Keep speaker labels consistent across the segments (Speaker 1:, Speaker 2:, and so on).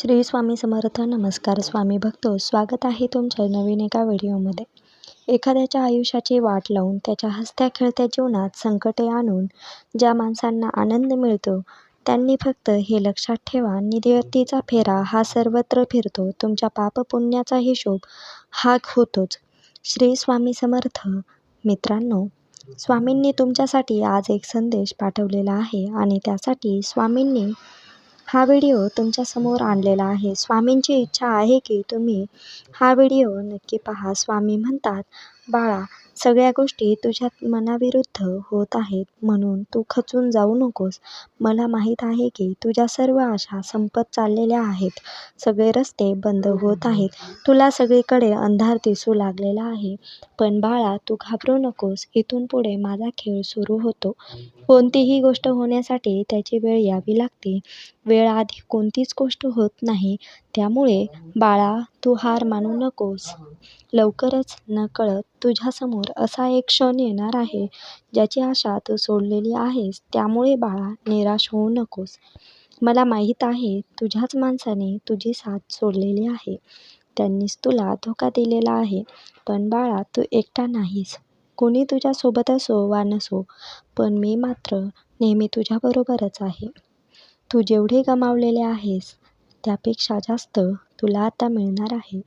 Speaker 1: श्री स्वामी समर्थ. नमस्कार स्वामी भक्तो. स्वागत आहे तुमच्या नवीन एका व्हिडिओमध्ये. एखाद्याच्या आयुष्याची वाट लावून त्याच्या हसत्या खेळत्या जीवनात संकटे आणून ज्या माणसांना आनंद मिळतो त्यांनी फक्त हे लक्षात ठेवा नियतीचा फेरा हा सर्वत्र फिरतो. तुमच्या पापपुण्याचा हिशोब हा होतोच. श्री स्वामी समर्थ. मित्रांनो स्वामींनी तुमच्यासाठी आज एक संदेश पाठवलेला आहे आणि त्यासाठी स्वामींनी हा व्हिडिओ तुमच्यासमोर आणलेला आहे. स्वामींची इच्छा आहे की तुम्ही हा व्हिडिओ नक्की पहा. स्वामी म्हणतात बाळा सगळ्या गोष्टी तुझ्या मनाविरुद्ध होत आहेत म्हणून तू खचून जाऊ नकोस. मला माहीत आहे की तुझ्या सर्व आशा संपत चाललेल्या आहेत. सगळे रस्ते बंद होत आहेत. तुला सगळीकडे अंधार दिसू लागलेला आहे. पण बाळा तू घाबरू नकोस. इथून पुढे माझा खेळ सुरू होतो. कोणतीही गोष्ट होण्यासाठी त्याची वेळ यावी लागते. वेळ आधी कोणतीच गोष्ट होत नाही. त्यामुळे बाळा तू हार मानू नकोस. लवकरच नकळत तुझ्यासमोर असा एक क्षण येणार आहे ज्याची आशा तू सोडलेली आहेस. त्यामुळे बाळा निराश होऊ नकोस. मला माहीत आहे तुझ्याच माणसाने तुझी साथ सोडलेली आहे. त्यांनीच तुला धोका दिलेला आहे. पण बाळा तू एकटा नाहीस. कोणी तुझ्यासोबत असो वा नसो पण मी मात्र नेहमी तुझ्याबरोबरच आहे. तू जेवढे गमावलेले आहेस त्यापेक्षा जास्त तुला आता मिळणार आहे.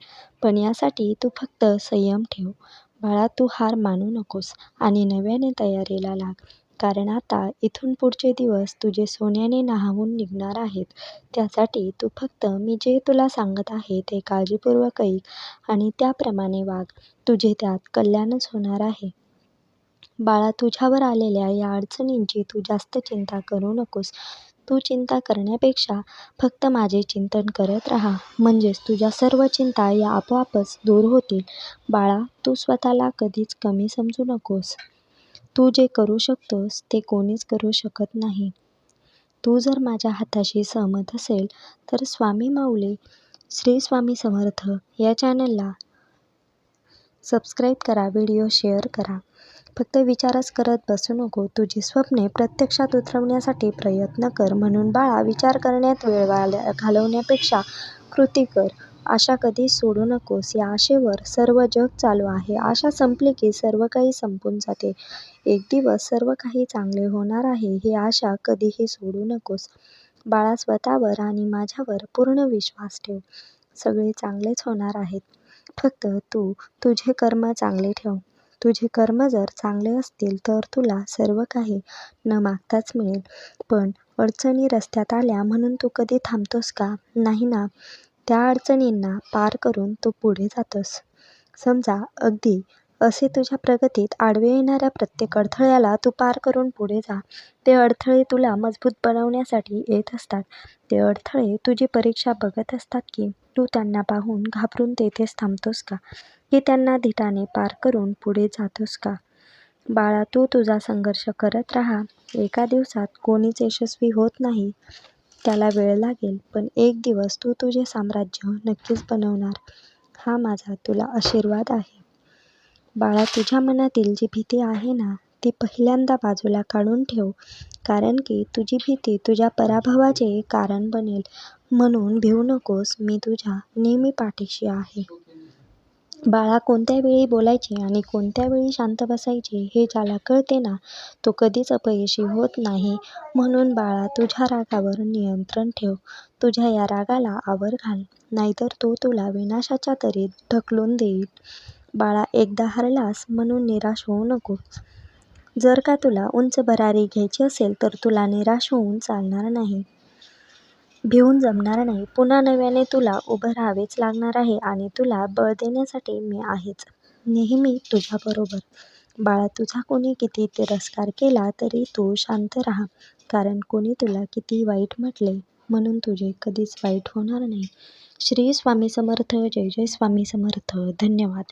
Speaker 1: पण यासाठी तू फक्त संयम ठेव. बाळा तू हार मानू नकोस आणि नव्याने तयारीला लाग. कारण आता इथून पुढचे दिवस तुझे सोन्याने न्हावून निघणार आहेत. त्यासाठी तू फक्त मी जे तुला सांगत आहे ते काळजीपूर्वक ऐक आणि त्याप्रमाणे वाग. तुझे त्यात कल्याणच होणार आहे. बाळा तुझ्यावर आलेल्या या अडचणींची तू जास्त चिंता करू नकोस. तू चिंता करण्यापेक्षा फक्त माझे चिंतन करत राहा. म्हणजेच तुझ्या सर्व चिंता या आपोआपच दूर होतील. बाळा तू स्वतःला कधीच कमी समजू नकोस. तू जे करू शकतोस ते कोणीच करू शकत नाही. तू जर माझ्या हाताशी सहमत असेल तर स्वामी माऊली श्री स्वामी समर्थ या चॅनलला सबस्क्राईब करा व्हिडिओ शेअर करा. फक्त विचारच करत बसू नको. तुझी स्वप्ने प्रत्यक्षात उतरवण्यासाठी प्रयत्न कर म्हणून बाळा विचार करण्यात वेळ घालवण्यापेक्षा कृती कर. आशा कधी सोडू नकोस. या आशेवर सर्व जग चालू आहे. आशा संपली की सर्व काही संपून जाते. एक दिवस सर्व काही चांगले होणार आहे ही आशा कधीही सोडू नकोस. बाळा स्वतःवर आणि माझ्यावर पूर्ण विश्वास ठेव. सगळे चांगलेच होणार आहेत. फक्त तू तुझे कर्म चांगले ठेव. तुझे कर्म जर चांगले असतील तर तुला सर्व काही न मागताच मिळेल. पण अडचणी रस्त्यात आल्या म्हणून तू कधी थांबतोस का? नाही ना. त्या अडचणींना पार करून तू पुढे जातोस. समजा अगदी असे तुझ्या प्रगतीत आडवे येणाऱ्या प्रत्येक अडथळ्याला तू पार करून पुढे जा. ते अडथळे तुला मजबूत बनवण्यासाठी येत असतात. ते अडथळे तुझी परीक्षा बघत असतात की तू त्यांना पाहून घाबरून तेथेच थांबतोस का? की त्यांना धिटाने पार करून पुढे जातोस का? बाळा तू तुझा संघर्ष करत राहा. एका दिवसात कोणीच यशस्वी होत नाही. त्याला वेळ लागेल पण एक दिवस तू तुझे साम्राज्य नक्कीच बनवणार. हा माझा तुला आशीर्वाद आहे. बाळा तुझ्या मनातील जी भीती आहे ना ती पहिल्यांदा बाजूला काढून ठेव. कारण की तुझी भीती तुझ्या पराभवाचे कारण बनेल. म्हणून भिवू नकोस मी तुझ्या नेहमी पाठीशी आहे. बाळा कोणत्या वेळी बोलायचे आणि कोणत्या वेळी शांत बसायचे हे ज्याला कळते ना तो कधीच अपयशी होत नाही. म्हणून बाळा तुझ्या रागावर नियंत्रण ठेव. तुझ्या या रागाला आवर घाल. नाहीतर तो तुला विनाशाच्या तरी ढकलून देईल. बाळा एकदा हरलास म्हणून निराश होऊ नकोस. जर का तुला उंच भरारी घ्यायची असेल तर तुला निराश होऊन चालणार नाही. भिवून जमणार नाही. पुन्हा नव्याने तुला उभं राहावेच लागणार आहे आणि तुला बळ देण्यासाठी मी आहेच. नेहमी तुझ्याबरोबर बाळा तुझा कोणी किती तिरस्कार केला तरी तू शांत राहा. कारण कोणी तुला किती वाईट म्हटले म्हणून तुझे कधीच वाईट होणार नाही. श्री स्वामी समर्थ. जय जय स्वामी समर्थ. धन्यवाद.